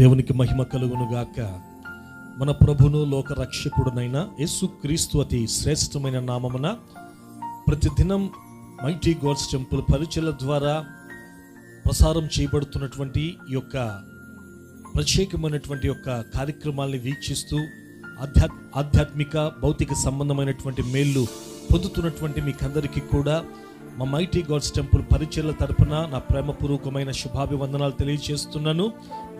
దేవునికి మహిమ కలుగును గాక మన ప్రభును లోక రక్షకుడునైన యేసు క్రీస్తు అతి శ్రేష్టమైన నామమున ప్రతిదినం మైటీ గాడ్స్ టెంపుల్ పరిచయల ద్వారా ప్రసారం చేయబడుతున్నటువంటి ఈ యొక్క ప్రత్యేకమైనటువంటి యొక్క కార్యక్రమాల్ని వీక్షిస్తూ ఆధ్యాత్ ఆధ్యాత్మిక భౌతిక సంబంధమైనటువంటి మేళ్ళు పొందుతున్నటువంటి మీకందరికీ కూడా మా మైటీ గాడ్స్ టెంపుల్ పరిచయల తరపున నా ప్రేమపూర్వకమైన శుభాభివందనాలు తెలియజేస్తున్నాను.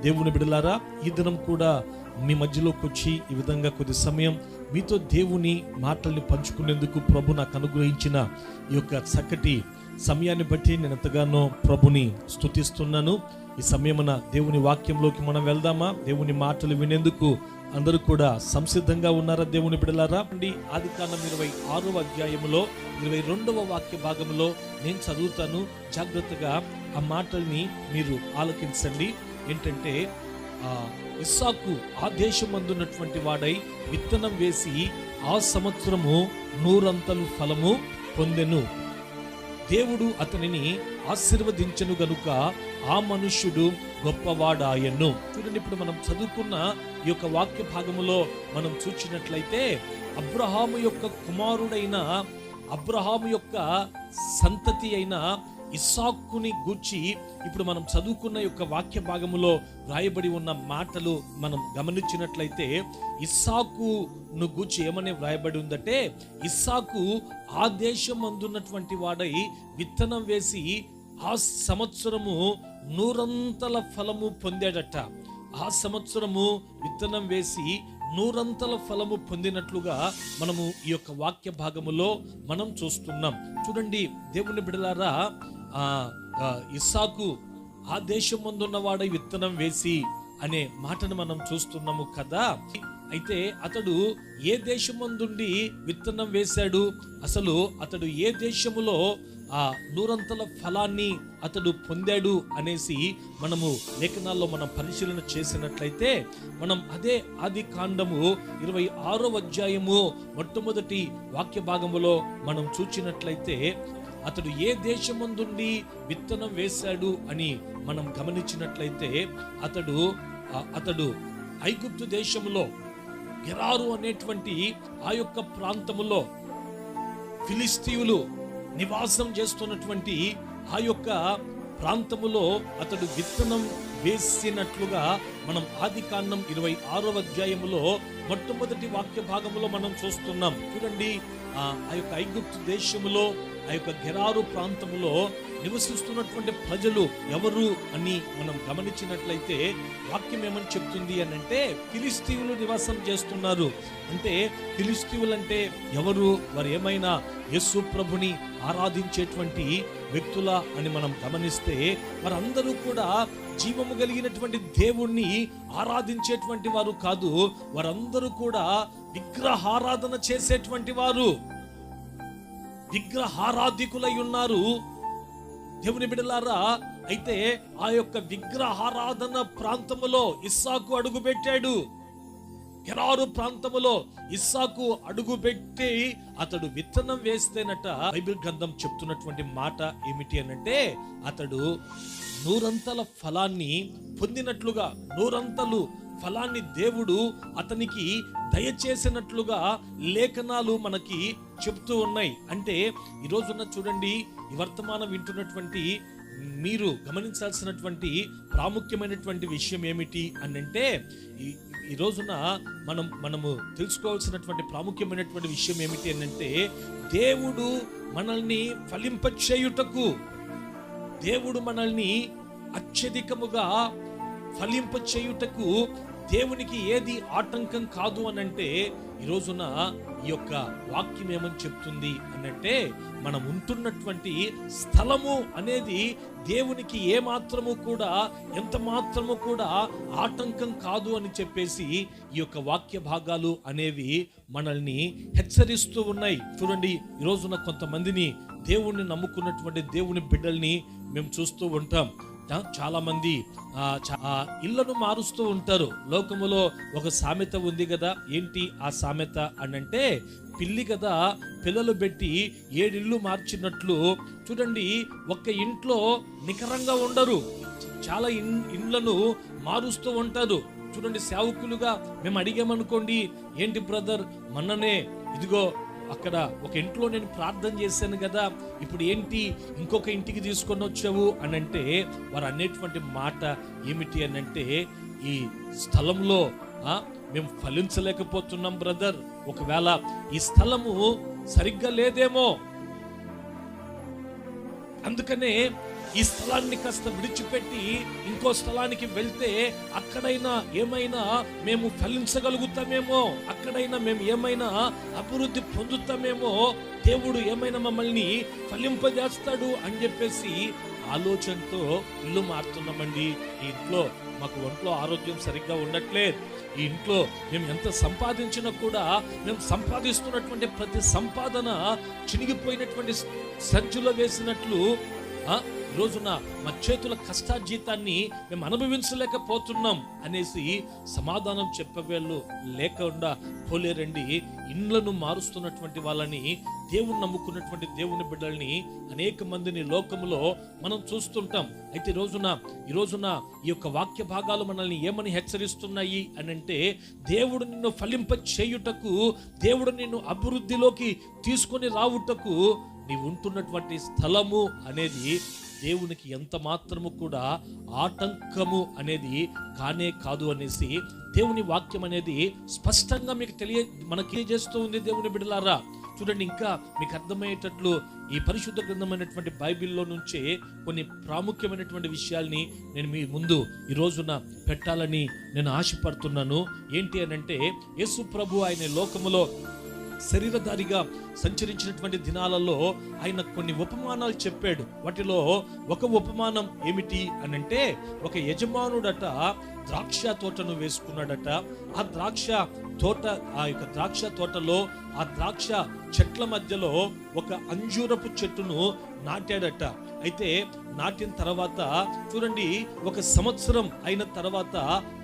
దేవుని బిడలారా ఈ దినం కూడా మీ మధ్యలోకి వచ్చి ఈ విధంగా కొద్ది సమయం మీతో దేవుని మాటల్ని పంచుకునేందుకు ప్రభు నాకు అనుగ్రహించిన ఈ యొక్క చక్కటి సమయాన్ని బట్టి నేను ఎంతగానో ప్రభుని స్తుతిస్తున్నాను. ఈ సమయమున దేవుని వాక్యంలోకి మనం వెళ్దామా? దేవుని మాటలు వినేందుకు అందరూ కూడా సంసిద్ధంగా ఉన్నారా దేవుని బిడలారా? అండి ఆది కాండం ఇరవై ఆరవ అధ్యాయములో ఇరవై రెండవ వాక్య భాగంలో నేను చదువుతాను. జాగ్రత్తగా ఆ మాటల్ని మీరు ఆలకించండి. ఏంటంటే ఆ ఇస్సాకు ఆ దేశమందున్నటువంటి వాడై విత్తనం వేసి ఆ సంవత్సరము నూరంతలు ఫలము పొందెను. దేవుడు అతనిని ఆశీర్వదించను గనుక ఆ మనుష్యుడు గొప్పవాడాయను. చూడండి ఇప్పుడు మనం చదువుకున్న ఈ యొక్క వాక్య భాగములో మనం చూచినట్లయితే అబ్రహాము యొక్క కుమారుడైన అబ్రహాము యొక్క సంతతి అయిన ఇస్సాకుని గూర్చి ఇప్పుడు మనం చదువుకున్న యొక్క వాక్య భాగములో వ్రాయబడి ఉన్న మాటలు మనం గమనించినట్లయితే ఇస్సాకును గూర్చి ఏమని వ్రాయబడి ఉందంటే ఇస్సాకు ఆ దేశం అందున్నటువంటి వాడై విత్తనం వేసి ఆ సంవత్సరము నూరంతల ఫలము పొందాడట. ఆ సంవత్సరము విత్తనం వేసి నూరంతల ఫలము పొందినట్లుగా మనము ఈ యొక్క వాక్య భాగములో మనం చూస్తున్నాం. చూడండి దేవుని బిడలారా ఇస్సాకు ఆ దేశం ముందున్నవాడే విత్తనం వేసి అనే మాటను మనం చూస్తున్నాము కదా. అయితే అతడు ఏ దేశమందుండి విత్తనం వేశాడు? అసలు అతడు ఏ దేశములో ఆ నూరంతల ఫలాన్ని అతడు పొందాడు అనేసి మనము లేఖనాల్లో మనం పరిశీలన చేసినట్లయితే మనం అదే ఆది కాండము ఇరవై ఆరో అధ్యాయము మొట్టమొదటి వాక్య భాగములో మనం చూచినట్లయితే అతడు ఏ దేశమందుండి విత్తనం వేశాడు అని మనం గమనించినట్లయితే అతడు అతడు ఐగుప్తు దేశములో గెరారు అనేటువంటి ఆ యొక్క ప్రాంతములో ఫిలిస్తీయులు నివాసం చేస్తున్నటువంటి ఆ యొక్క ప్రాంతములో అతడు విత్తనం వేసినట్లుగా మనం ఆది కాండం ఇరవై ఆరో అధ్యాయములో మొట్టమొదటి వాక్య భాగంలో మనం చూస్తున్నాం. చూడండి ఆ ఆ యొక్క ఐగుప్తు దేశములో ఆ యొక్క గెరారు ప్రాంతములో నివసిస్తున్నటువంటి ప్రజలు ఎవరు అని మనం గమనించినట్లయితే వాక్యం ఏమని చెప్తుంది అని అంటే ఫిలిస్తీవులు నివాసం చేస్తున్నారు. అంటే ఫిలిస్తీవులు అంటే ఎవరు? వారు ఏమైనా యస్సు ప్రభుని ఆరాధించేటువంటి వ్యక్తుల అని మనం గమనిస్తే వారందరూ కూడా జీవము కలిగినటువంటి దేవుణ్ణి ఆరాధించేటువంటి వారు కాదు. వారందరూ కూడా విగ్రహారాధన చేసేటువంటి వారు. విగ్రహారాధికులై ఉన్నారు. దేవుని బిడలారా అయితే ఆ యొక్క విగ్రహారాధన ప్రాంతములో ఇస్సాకు అడుగు పెట్టాడు గెరారు ప్రాంతములో ఇస్సాకు అడుగు పెట్టి అతడు విత్తనం వేస్తేనట బైబిల్ గ్రంథం చెప్తున్నటువంటి మాట ఏమిటి అనంటే అతడు నూరంతల ఫలాన్ని పొందినట్లుగా నూరంతలు ఫలాన్ని దేవుడు అతనికి దయచేసినట్లుగా లేఖనాలు మనకి చెప్తూ ఉన్నాయి. అంటే ఈ రోజున చూడండి ఈ వర్తమానం వింటున్నటువంటి మీరు గమనించాల్సినటువంటి ప్రాముఖ్యమైనటువంటి విషయం ఏమిటి అని అంటే ఈ ఈ రోజున మనం మనము తెలుసుకోవాల్సినటువంటి ప్రాముఖ్యమైనటువంటి విషయం ఏమిటి అని అంటే దేవుడు మనల్ని ఫలింపచేయుటకు దేవుడు మనల్ని అత్యధికముగా ఫలింప చేయుటకు దేవునికి ఏది ఆటంకం కాదు అనంటే అంటే ఈరోజున ఈ యొక్క వాక్యం ఏమని చెప్తుంది అనంటే మనం ఉంటున్నటువంటి స్థలము అనేది దేవునికి ఏ మాత్రము కూడా ఎంత మాత్రము కూడా ఆటంకం కాదు అని చెప్పేసి ఈ యొక్క వాక్య భాగాలు అనేవి మనల్ని హెచ్చరిస్తూ ఉన్నాయి. చూడండి ఈ రోజున కొంతమందిని దేవుణ్ణి నమ్ముకున్నటువంటి దేవుని బిడ్డల్ని మేము చూస్తూ ఉంటాం. చాలా మంది ఆ, ఆ ఇళ్ళను మారుస్తూ ఉంటారు. లోకములో ఒక సామెత ఉంది కదా ఏంటి ఆ సామెత అని అంటే పిల్లి కదా పిల్లలు పెట్టి ఏడిల్లు మార్చినట్లు చూడండి ఒక్క ఇంట్లో నికరంగా ఉండరు. చాలా ఇన్ ఇండ్లను మారుస్తూ ఉంటారు. చూడండి సేవకులుగా మేము అడిగామనుకోండి ఏంటి బ్రదర్ మొన్ననే ఇదిగో అక్కడ ఒక ఇంట్లో నేను ప్రార్థన చేశాను కదా ఇప్పుడు ఏంటి? ఇంకొక ఇంటికి తీసుకొని వచ్చావు అని అంటే వారు అనేటువంటి మాట ఏమిటి అని అంటే ఈ స్థలంలో మేము ఫలించలేకపోతున్నాం బ్రదర్. ఒకవేళ ఈ స్థలము సరిగ్గా లేదేమో అందుకనే ఈ స్థలాన్ని కాస్త విడిచిపెట్టి ఇంకో స్థలానికి వెళ్తే అక్కడైనా ఏమైనా మేము ఫలించగలుగుతామేమో? అక్కడైనా మేము ఏమైనా అభివృద్ధి పొందుతామేమో? దేవుడు ఏమైనా మమ్మల్ని ఫలింపజేస్తాడు అని చెప్పేసి ఆలోచనతో ఇల్లు మారుతున్నామండి. ఈ ఇంట్లో మాకు ఒంట్లో ఆరోగ్యం సరిగ్గా ఉండట్లేదు. ఈ ఇంట్లో మేము ఎంత సంపాదించినా కూడా మేము సంపాదిస్తున్నటువంటి ప్రతి సంపాదన చినిగిపోయినటువంటి సంచులో వేసినట్లు రోజున మా చేతుల కష్టాజీతాన్ని మేము అనుభవించలేకపోతున్నాం అనేసి సమాధానం చెప్పవేళ్ళు లేకుండా పోలేరండి ఇండ్లను మారుస్తున్నటువంటి వాళ్ళని దేవుని నమ్ముకున్నటువంటి దేవుని బిడ్డల్ని అనేక మందిని లోకంలో మనం చూస్తుంటాం. అయితే రోజున ఈ రోజున ఈ యొక్క వాక్య భాగాలు మనల్ని ఏమని హెచ్చరిస్తున్నాయి అని అంటే దేవుడు నిన్ను ఫలింప చేయుటకు దేవుడు నిన్ను అభివృద్ధిలోకి తీసుకొని రావుటకు నీవు ఉంటున్నటువంటి స్థలము అనేది దేవునికి ఎంత మాత్రము కూడా ఆటంకము అనేది కానే కాదు అనేసి దేవుని వాక్యం అనేది స్పష్టంగా మీకు తెలియ మనకి చేస్తూ ఉంది దేవుని బిడలారా చూడండి ఇంకా మీకు అర్థమయ్యేటట్లు ఈ పరిశుద్ధ గ్రంథమైనటువంటి బైబిల్లో నుంచే కొన్ని ప్రాముఖ్యమైనటువంటి విషయాల్ని నేను మీ ముందు ఈ రోజున పెట్టాలని నేను ఆశపడుతున్నాను. ఏంటి అని అంటే యేసు ప్రభు ఆయన లోకములో శరీరధారిగా సంచరించినటువంటి దినాలలో ఆయన కొన్ని ఉపమానాలు చెప్పాడు. వాటిలో ఒక ఉపమానం ఏమిటి అని అంటే ఒక యజమానుడట ద్రాక్ష తోటను వేసుకున్నాడట. ఆ ద్రాక్ష తోట ఆ యొక్క ద్రాక్ష తోటలో ఆ ద్రాక్ష చెట్ల మధ్యలో ఒక అంజూరపు చెట్టును నాటాడట. అయితే నాటిన తర్వాత చూడండి ఒక సంవత్సరం అయిన తర్వాత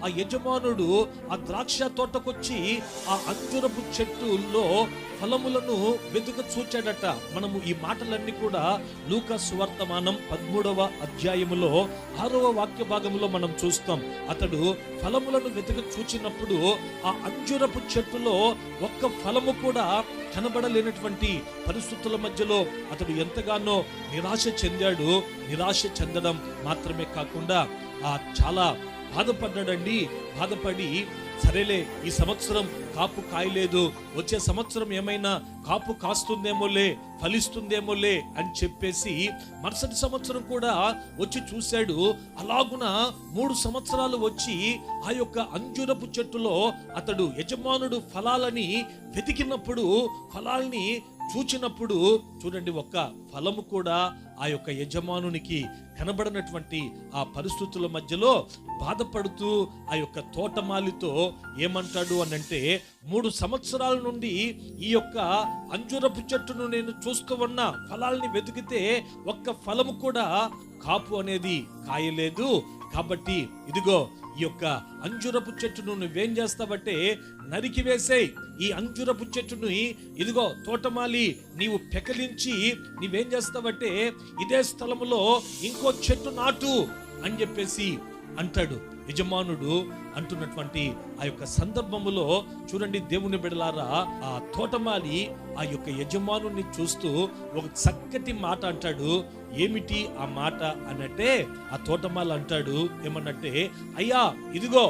ఆ యజమానుడు ఆ ద్రాక్ష తోటకొచ్చి ఆ అంజురపు చెట్టులో ఫలములను వెతుక చూచాడట. మనము ఈ మాటలన్నీ కూడా లూక సువర్తమానం పదమూడవ అధ్యాయములో ఆరవ వాక్య భాగంలో మనం చూస్తాం. అతడు ఫలములను వెతుక చూచినప్పుడు ఆ అంజురపు చెట్టులో ఒక్క ఫలము కూడా కనబడలేనటువంటి పరిస్థితుల మధ్యలో అతడు ఎంతగానో నిరాశ చెందాడు. నిరాశ చెందడం మాత్రమే కాకుండా ఆ చాలా బాధపడ్డాడండి. బాధపడి సరేలే ఈ సంవత్సరం కాపు కాయలేదు. వచ్చే సంవత్సరం ఏమైనా కాపు కాస్తుందేమోలే ఫలిస్తుందేమోలే అని చెప్పేసి మరుసటి సంవత్సరం కూడా వచ్చి చూశాడు. అలాగున మూడు సంవత్సరాలు వచ్చి ఆ యొక్క అంజురపు చెట్టులో అతడు యజమానుడు ఫలాలని వెతికినప్పుడు ఫలాల్ని చూచినప్పుడు చూడండి ఒక్క ఫలము కూడా ఆ యొక్క యజమానునికి కనబడినటువంటి ఆ పరిస్థితుల మధ్యలో బాధపడుతూ ఆ యొక్క తోటమాలితో ఏమంటాడు అనంటే మూడు సంవత్సరాల నుండి ఈ యొక్క అంజురపు చెట్టును నేను చూస్తూ ఉన్న ఫలాల్ని వెతికితే ఒక్క ఫలము కూడా కాపు అనేది కాయలేదు. కాబట్టి ఇదిగో ఈ యొక్క అంజురపు చెట్టును నువ్వేం చేస్తావంటే నరికి వేసేయ్. ఈ అంజురపు చెట్టును ఇదిగో తోటమాలి నీవు పెకలించి నీవేం చేస్తావంటే ఇదే స్థలములో ఇంకో చెట్టు నాటు అని చెప్పేసి అంటాడు. యజమానుడు అంటున్నటువంటి ఆ యొక్క సందర్భములో చూడండి దేవుని బిడలారా ఆ తోటమాలి ఆ యొక్క యజమానుని చూస్తూ ఒక చక్కటి మాట అంటాడు. ఏమిటి ఆ మాట అనంటే ఆ తోటమాలి అంటాడు. ఏమన్నట్టే అయ్యా ఇదిగో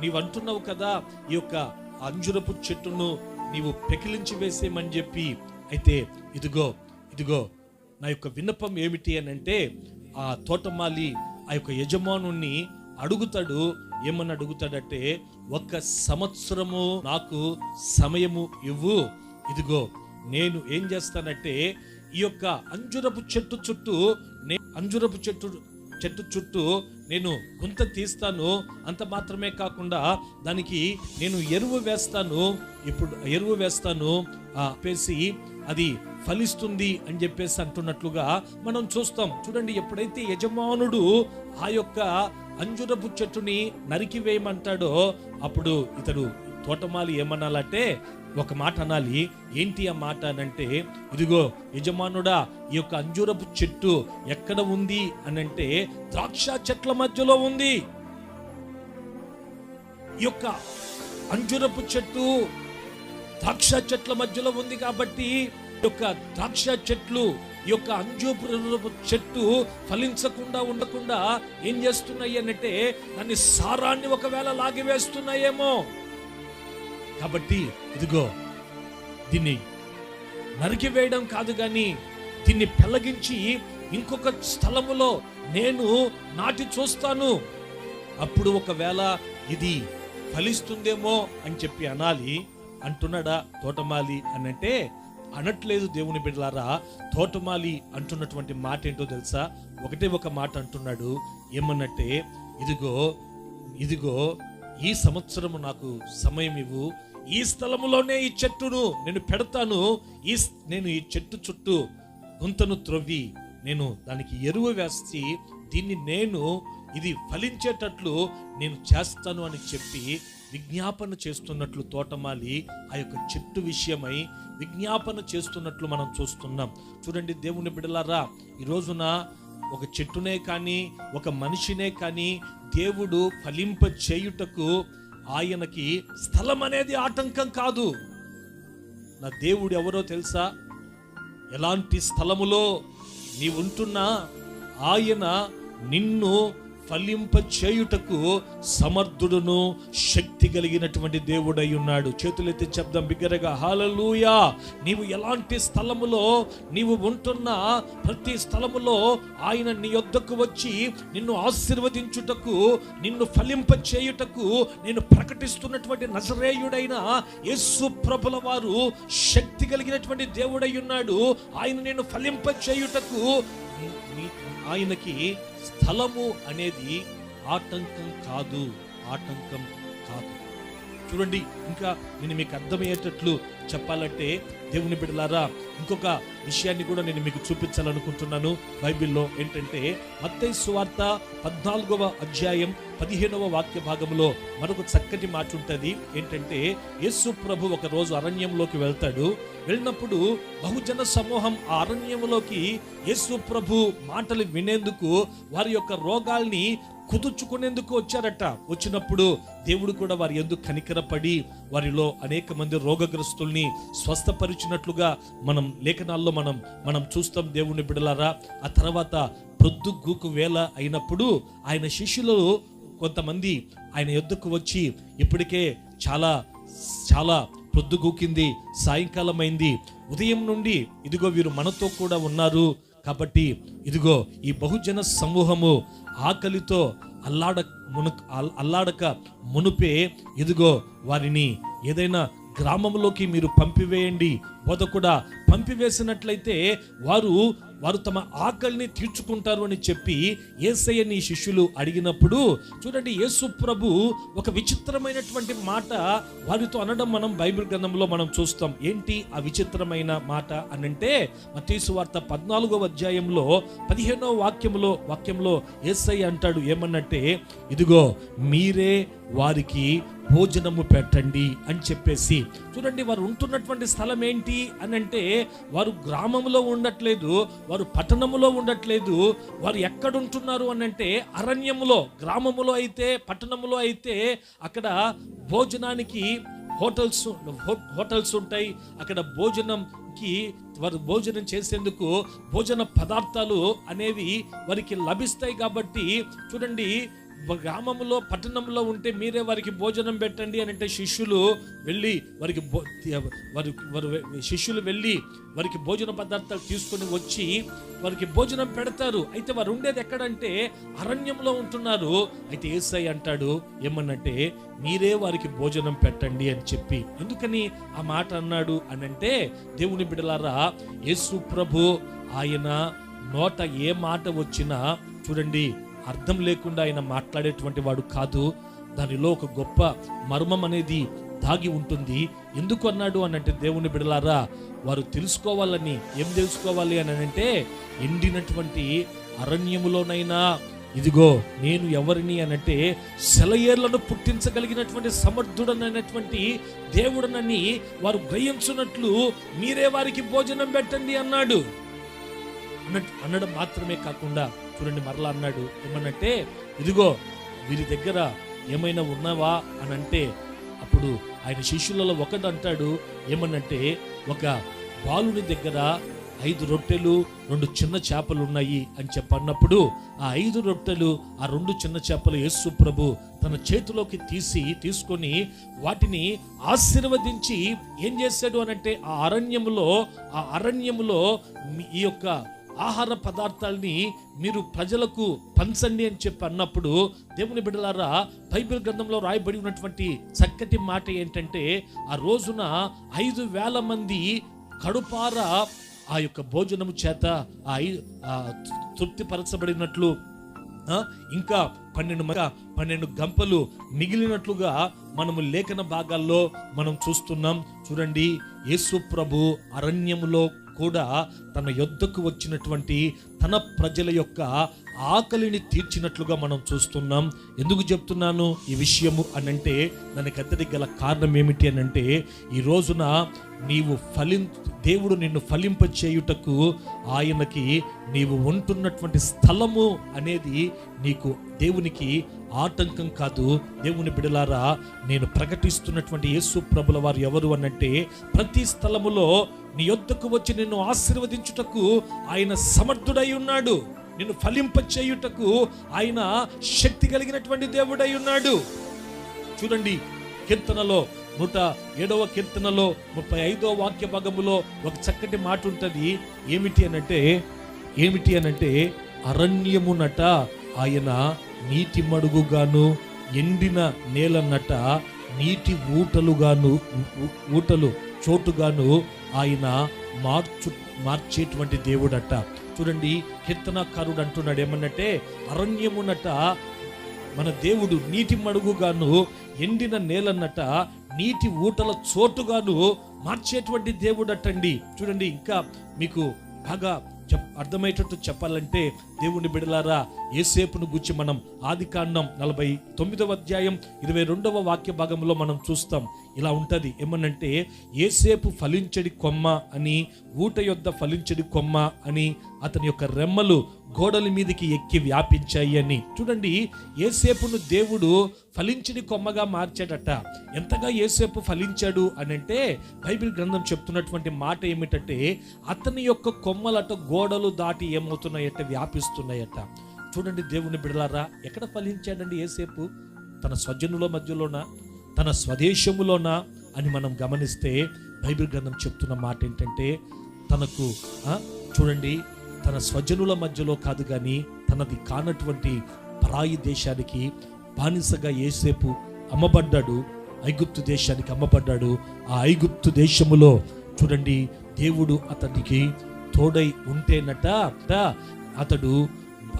నీవంటున్నావు కదా ఈ యొక్క అంజురపు చెట్టును నీవు పెకిలించి వేసేయమని చెప్పి. అయితే ఇదిగో ఇదిగో నా యొక్క విన్నపం ఏమిటి అని అంటే ఆ తోటమాలి ఆ యొక్క యజమానుణ్ణి అడుగుతాడు. ఏమని అడుగుతాడంటే ఒక సంవత్సరము నాకు సమయము ఇవ్వు. ఇదిగో నేను ఏం చేస్తానంటే ఈ యొక్క అంజురపు చెట్టు చుట్టూ నే అంజురపు చెట్టు చెట్టు చుట్టూ నేను గుంత తీస్తాను. అంత మాత్రమే కాకుండా దానికి నేను ఎరువు వేస్తాను. ఇప్పుడు ఎరువు వేస్తాను. ఆ పేసి అది ఫలిస్తుంది అని చెప్పేసి అంటున్నట్లుగా మనం చూస్తాం. చూడండి ఎప్పుడైతే యజమానుడు ఆ యొక్క అంజురపు చెట్టుని నరికివేయమంటాడో అప్పుడు ఇతడు తోటమాలి ఏమనాలంటే ఒక మాట అనాలి. ఏంటి ఆ మాట అనంటే ఇదిగో యజమానుడా ఈ యొక్క అంజూరపు చెట్టు ఎక్కడ ఉంది అనంటే ద్రాక్ష చెట్ల మధ్యలో ఉంది. ఈ యొక్క అంజురపు చెట్టు ద్రాక్ష చెట్ల మధ్యలో ఉంది కాబట్టి యొక్క ద్రాక్ష చెట్లు ఈ యొక్క అంజూపు చెట్టు ఫలించకుండా ఉండకుండా ఏం చేస్తున్నాయి అనంటే దాన్ని సారాన్ని ఒకవేళ లాగివేస్తున్నాయేమో కాబట్టి ఇదిగో దీన్ని నరికివేయడం కాదు కానీ దీన్ని పెళ్ళగించి ఇంకొక స్థలములో నేను నాటి చూస్తాను. అప్పుడు ఒకవేళ ఇది ఫలిస్తుందేమో అని చెప్పి అనాలి. అంటున్నాడా తోటమాలి అనంటే అంటే అనట్లేదు దేవుని బిడ్డలారా తోటమాలి అంటున్నటువంటి మాట ఏంటో తెలుసా? ఒకటే ఒక మాట అంటున్నాడు ఏమన్నట్టే ఇదిగో ఇదిగో ఈ సంవత్సరము నాకు సమయం ఇవ్వు ఈ స్థలములోనే ఈ చెట్టును నేను పెడతాను ఈ స్- నేను ఈ చెట్టు చుట్టూ గుంతను త్రవ్వి నేను దానికి ఎరువు వేసి దీన్ని నేను ఇది ఫలించేటట్లు నేను చేస్తాను అని చెప్పి విజ్ఞాపన చేస్తున్నట్లు తోటమాలి ఆ యొక్క చెట్టు విషయమై విజ్ఞాపన చేస్తున్నట్లు మనం చూస్తున్నాం. చూడండి దేవుని బిడలారా ఈ రోజున ఒక చెట్టునే కానీ ఒక మనిషినే కానీ దేవుడు ఫలింప చేయుటకు ఆయనకి స్థలం అనేది ఆటంకం కాదు. నా దేవుడు ఎవరో తెలుసా? ఎలాంటి స్థలములో నీ ఉంటున్నా ఆయన నిన్ను ఫలింప చేయుటకు సమర్థుడును శక్తి కలిగినటువంటి దేవుడై ఉన్నాడు చేతులెత్తి శబ్దం బిగ్గరగా హాలలుయా నీవు ఎలాంటి స్థలములో నీవు ఉంటున్న ప్రతి స్థలములో ఆయన నీ యొద్దకు వచ్చి నిన్ను ఆశీర్వదించుటకు నిన్ను ఫలింప చేయుటకు నేను ప్రకటిస్తున్నటువంటి నజరేయుడైన యేసు ప్రభుల వారు శక్తి కలిగినటువంటి దేవుడై ఉన్నాడు ఆయన నేను ఫలింప చేయుటకు ఆయనకి స్థలము అనేది ఆటంకం కాదు ఆటంకం కాదు. చూడండి ఇంకా నేను మీకు అర్థమయ్యేటట్లు చెప్పాలంటే దేవుని బిడ్డలారా ఇంకొక విషయాన్ని కూడా నేను మీకు చూపించాలనుకుంటున్నాను. బైబిల్లో ఏంటంటే మత్తయి సువార్త పద్నాలుగవ అధ్యాయం పదిహేనవ వాక్య భాగంలో మరొక చక్కటి మాట ఉంటుంది. ఏంటంటే యేసు ప్రభు ఒక రోజు అరణ్యంలోకి వెళ్తాడు. వెళ్ళినప్పుడు బహుజన సమూహం ఆ అరణ్యంలోకి యేసు ప్రభు మాటలు వినేందుకు వారి యొక్క రోగాల్ని కుదుర్చుకునేందుకు వచ్చారట. వచ్చినప్పుడు దేవుడు కూడా వారి ఎందుకు కనికరపడి వారిలో అనేక మంది రోగగ్రస్తుల్ని స్వస్థపరిచినట్లుగా మనం లేఖనాల్లో మనం మనం చూస్తాం దేవుని బిడలారా. ఆ తర్వాత పొద్దుగూకు వేళ అయినప్పుడు ఆయన శిష్యులు కొంతమంది ఆయన ఎద్దుకు వచ్చి ఇప్పటికే చాలా చాలా పొద్దుగూకింది సాయంకాలం అయింది ఉదయం నుండి ఇదిగో వీరు మనతో కూడా ఉన్నారు. కాబట్టి ఇదిగో ఈ బహుజన సమూహము ఆకలితో అల్లాడ మును అల్- అల్లాడక మునుపే ఇదిగో వారిని ఏదైనా గ్రామంలోకి మీరు పంపివేయండి. బోధకుడా పంపివేసినట్లయితే వారు వారు తమ ఆకలిని తీర్చుకుంటారు అని చెప్పి ఏసయ్యని శిష్యులు అడిగినప్పుడు చూడండి యేసు ప్రభు ఒక విచిత్రమైనటువంటి మాట వారితో అనడం మనం బైబిల్ గ్రంథంలో మనం చూస్తాం. ఏంటి ఆ విచిత్రమైన మాట అనంటే మతీసు వార్త పద్నాలుగో అధ్యాయంలో పదిహేనో వాక్యంలో వాక్యంలో ఏసయ్య అంటాడు ఏమన్నట్టే ఇదిగో మీరే వారికి భోజనము పెట్టండి అని చెప్పేసి. చూడండి వారు ఉంటున్నటువంటి స్థలం ఏంటి అని అంటే వారు గ్రామంలో ఉండట్లేదు వారు పట్టణములో ఉండట్లేదు వారు ఎక్కడ ఉంటున్నారు అని అంటే అరణ్యములో గ్రామములో అయితే పట్టణములో అయితే అక్కడ భోజనానికి హోటల్స్ హోటల్స్ ఉంటాయి. అక్కడ భోజనంకి వారు భోజనం చేసేందుకు భోజన పదార్థాలు అనేవి వారికి లభిస్తాయి కాబట్టి చూడండి గ్రామంలో పట్టణంలో ఉంటే మీరే వారికి భోజనం పెట్టండి అని అంటే శిష్యులు వెళ్ళి వారికి వారి వారు శిష్యులు వెళ్ళి వారికి భోజన పదార్థాలు తీసుకొని వచ్చి వారికి భోజనం పెడతారు. అయితే వారు ఉండేది ఎక్కడంటే అరణ్యంలో ఉంటున్నారు. అయితే ఏసై అంటాడు ఏమన్నంటే మీరే వారికి భోజనం పెట్టండి అని చెప్పి. ఎందుకని ఆ మాట అన్నాడు అని అంటే దేవుని బిడలారా యేసు ప్రభు ఆయన నోట ఏ మాట వచ్చినా చూడండి అర్థం లేకుండా ఆయన మాట్లాడేటువంటి వాడు కాదు. దానిలో ఒక గొప్ప మర్మం అనేది దాగి ఉంటుంది. ఎందుకు అన్నాడు అని అంటే దేవుని బిడలారా వారు తెలుసుకోవాలని ఏం తెలుసుకోవాలి అని అంటే ఎండినటువంటి అరణ్యములోనైనా ఇదిగో నేను ఎవరిని అనంటే సెలయేర్లను పుట్టించగలిగినటువంటి సమర్థుడనైనటువంటి దేవుడనని వారు గ్రహించున్నట్లు మీరే వారికి భోజనం పెట్టండి అన్నాడు. అన్నట్టు అనడం మాత్రమే కాకుండా చూడండి మరలా అన్నాడు. ఏమనంటే ఇదిగో వీరి దగ్గర ఏమైనా ఉన్నావా? అని అంటే అప్పుడు ఆయన శిష్యులలో ఒకడు అంటాడు ఏమనంటే ఒక బాలుని దగ్గర ఐదు రొట్టెలు రెండు చిన్న చేపలు ఉన్నాయి అని చెప్పన్నప్పుడు ఆ ఐదు రొట్టెలు ఆ రెండు చిన్న చేపలు యేసు ప్రభు తన చేతిలోకి తీసి తీసుకొని వాటిని ఆశీర్వదించి ఏం చేశాడు అనంటే ఆ అరణ్యములో ఆ అరణ్యములో ఈ యొక్క ఆహార పదార్థాలని మీరు ప్రజలకు పంచండి అని చెప్పి అన్నప్పుడు దేవుని బిడ్డలారా బైబిల్ గ్రంథంలో రాయబడి ఉన్నటువంటి చక్కటి మాట ఏంటంటే ఆ రోజున ఐదు వేల మంది కడుపార ఆ యొక్క భోజనము చేత ఆ ఐ- తృప్తిపరచబడినట్లు ఇంకా పన్నెండు మ- పన్నెండు గంపలు మిగిలినట్లుగా మనము లేఖన భాగాల్లో మనం చూస్తున్నాం. చూడండి యేసు ప్రభు అరణ్యములో కూడా తన యొద్దకు వచ్చినటువంటి తన ప్రజల యొక్క ఆకలిని తీర్చినట్లుగా మనం చూస్తున్నాం. ఎందుకు చెప్తున్నాను? ఈ విషయము అనంటే దానికి అతడి గల కారణం ఏమిటి అనంటే ఈ రోజున నీవు ఫలిం దేవుడు నిన్ను ఫలింప చేయుటకు ఆయనకి నీవు ఉంటున్నటువంటి స్థలము అనేది నీకు దేవునికి ఆటంకం కాదు. దేవుని బిడలారా నేను ప్రకటిస్తున్నటువంటి యేసు ప్రభుల వారు ఎవరు అనంటే ప్రతి స్థలములో నీ యొద్దకు వచ్చి నిన్ను ఆశీర్వదించుటకు ఆయన సమర్థుడై ఉన్నాడు. నిన్ను ఫలింప చేయుటకు ఆయన శక్తి కలిగినటువంటి దేవుడై ఉన్నాడు. చూడండి కీర్తనలో నూట ఏడవ కీర్తనలో ముప్పై ఐదో వాక్య భాగములో ఒక చక్కటి మాట ఉంటుంది. ఏమిటి అనంటే ఏమిటి అనంటే అరణ్యమునట ఆయన నీటి మడుగుగాను ఎండిన నేలన్నట నీటి ఊటలుగాను ఊటలు చోటుగాను ఆయన మార్చు మార్చేటువంటి దేవుడట. చూడండి కీర్తనకారుడు అంటున్నాడు ఏమన్నట్టే అరణ్యమునట మన దేవుడు నీటి మడుగుగాను ఎండిన నేలన్నట నీటి ఊటల చోటుగాను మార్చేటువంటి దేవుడటండి. చూడండి ఇంకా మీకు బాగా చెప్ అర్థమయ్యేటట్టు చెప్పాలంటే దేవుని బిడలారా ఏసేపును గుచ్చి మనం ఆది కాండం నలభై తొమ్మిదవ అధ్యాయం ఇరవై రెండవ వాక్య భాగంలో మనం చూస్తాం. ఇలా ఉంటది. ఏమనంటే ఏసేపు ఫలించడి కొమ్మ అని ఊట యొద్ద ఫలించడి కొమ్మ అని అతని యొక్క రెమ్మలు గోడల మీదకి ఎక్కి వ్యాపించాయి అని. చూడండి ఏసేపును దేవుడు ఫలించని కొమ్మగా మార్చాడట. ఎంతగా ఏసేపు ఫలించాడు అని అంటే బైబిల్ గ్రంథం చెప్తున్నటువంటి మాట ఏమిటంటే అతని యొక్క కొమ్మలట గోడలు దాటి ఏమవుతున్నాయట ఫలిస్తున్నాయట చూడండి దేవుని బిడలారా ఎక్కడ ఫలించాడండి ఏసేపు తన స్వజనుల మధ్యలోన? తన స్వదేశములోన? అని మనం గమనిస్తే బైబిల్ గ్రంథం చెప్తున్న మాట ఏంటంటే తనకు ఆ, చూడండి తన స్వజనుల మధ్యలో కాదు కానీ తనది కానటువంటి పరాయి దేశానికి బానిసగా ఏసేపు అమ్మబడ్డాడు. ఐగుప్తు దేశానికి అమ్మబడ్డాడు. ఆ ఐగుప్తు దేశములో చూడండి దేవుడు అతనికి తోడై ఉంటేనట అతడు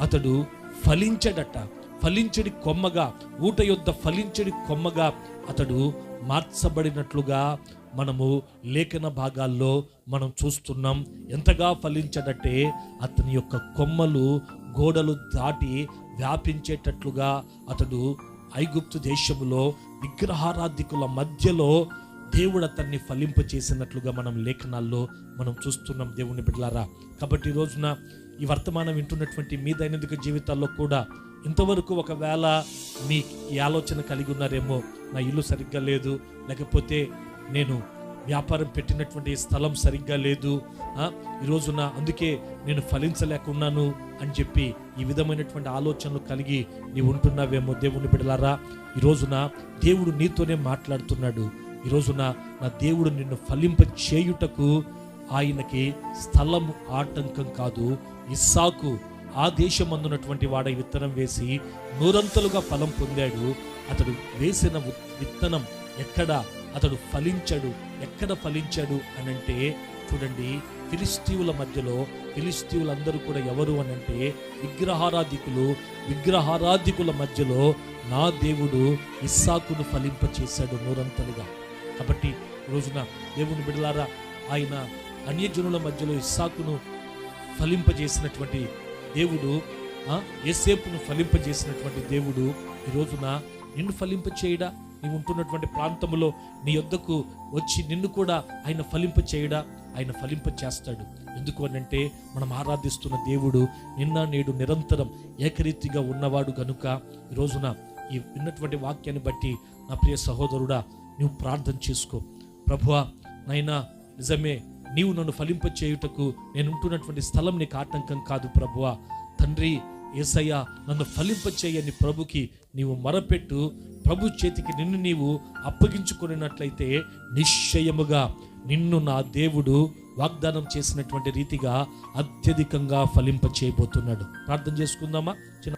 అతడు ఫలించడట ఫలించడి కొమ్మగా ఊట యొద్ద ఫలించడి కొమ్మగా అతడు మార్చబడినట్లుగా మనము లేఖన భాగాల్లో మనం చూస్తున్నాం. ఎంతగా ఫలించడటే అతని యొక్క కొమ్మలు గోడలు దాటి వ్యాపించేటట్లుగా అతడు ఐగుప్తు దేశములో విగ్రహారాధికుల మధ్యలో దేవుడు అతన్ని ఫలింప చేసినట్లుగా మనం లేఖనాల్లో మనం చూస్తున్నాం దేవుని బిడ్డలారా. కాబట్టి ఈ రోజున ఈ వర్తమానం వింటున్నటువంటి మీ దైనందిక జీవితాల్లో కూడా ఇంతవరకు ఒకవేళ మీ ఈ ఆలోచన కలిగి ఉన్నారేమో నా ఇల్లు సరిగ్గా లేదు లేకపోతే నేను వ్యాపారం పెట్టినటువంటి స్థలం సరిగ్గా లేదు ఈ రోజున అందుకే నేను ఫలించలేకున్నాను అని చెప్పి ఈ విధమైనటువంటి ఆలోచనలు కలిగి నీవు ఉంటున్నావేమో దేవుని బిడలారా ఈ రోజున దేవుడు నీతోనే మాట్లాడుతున్నాడు. ఈ రోజున నా దేవుడు నిన్ను ఫలింప చేయుటకు ఆయనకి స్థలం ఆటంకం కాదు. ఇస్సాకు ఆ దేశమందున్నటువంటి వాడ విత్తనం వేసి నూరంతలుగా ఫలం పొందాడు. అతడు వేసిన విత్తనం ఎక్కడ? అతడు ఫలించాడు. ఎక్కడ ఫలించాడు అనంటే చూడండి ఫిలిస్తీవుల మధ్యలో ఫిలిస్తీవులందరూ కూడా ఎవరు అనంటే విగ్రహారాధికులు విగ్రహారాధికుల మధ్యలో నా దేవుడు ఇస్సాకును ఫలింప చేశాడు నూరంతలుగా. కాబట్టి రోజున దేవుని బిడలారా ఆయన అన్యజనుల మధ్యలో ఇస్సాకును ఫలింపజేసినటువంటి దేవుడు ఏసేపును ఫలింపజేసినటువంటి దేవుడు ఈ రోజున నిన్ను ఫలింప చేయడా? నీవు ఉంటున్నటువంటి ప్రాంతంలో నీ యొద్దకు వచ్చి నిన్ను కూడా ఆయన ఫలింప చేయడా? ఆయన ఫలింప చేస్తాడు. ఎందుకు అనంటే మనం ఆరాధిస్తున్న దేవుడు నిన్న నేడు నిరంతరం ఏకరీతిగా ఉన్నవాడు గనుక ఈ రోజున ఈ విన్నటువంటి వాక్యాన్ని బట్టి నా ప్రియ సహోదరుడా నువ్వు ప్రార్థన చేసుకో. ప్రభువా నైనా నిజమే నీవు నన్ను ఫలింప చేయుటకు నేను ఉంటున్నటువంటి స్థలం నీకు ఆటంకం కాదు ప్రభువా. తండ్రి ఏసయ్య నన్ను ఫలింప చేయని ప్రభుకి నీవు మరపెట్టు. ప్రభు చేతికి నిన్ను నీవు అప్పగించుకున్నట్లయితే నిశ్చయముగా నిన్ను నా దేవుడు వాగ్దానం చేసినటువంటి రీతిగా అత్యధికంగా ఫలింప చేయబోతున్నాడు. ప్రార్థన చేసుకుందామా? చిన్న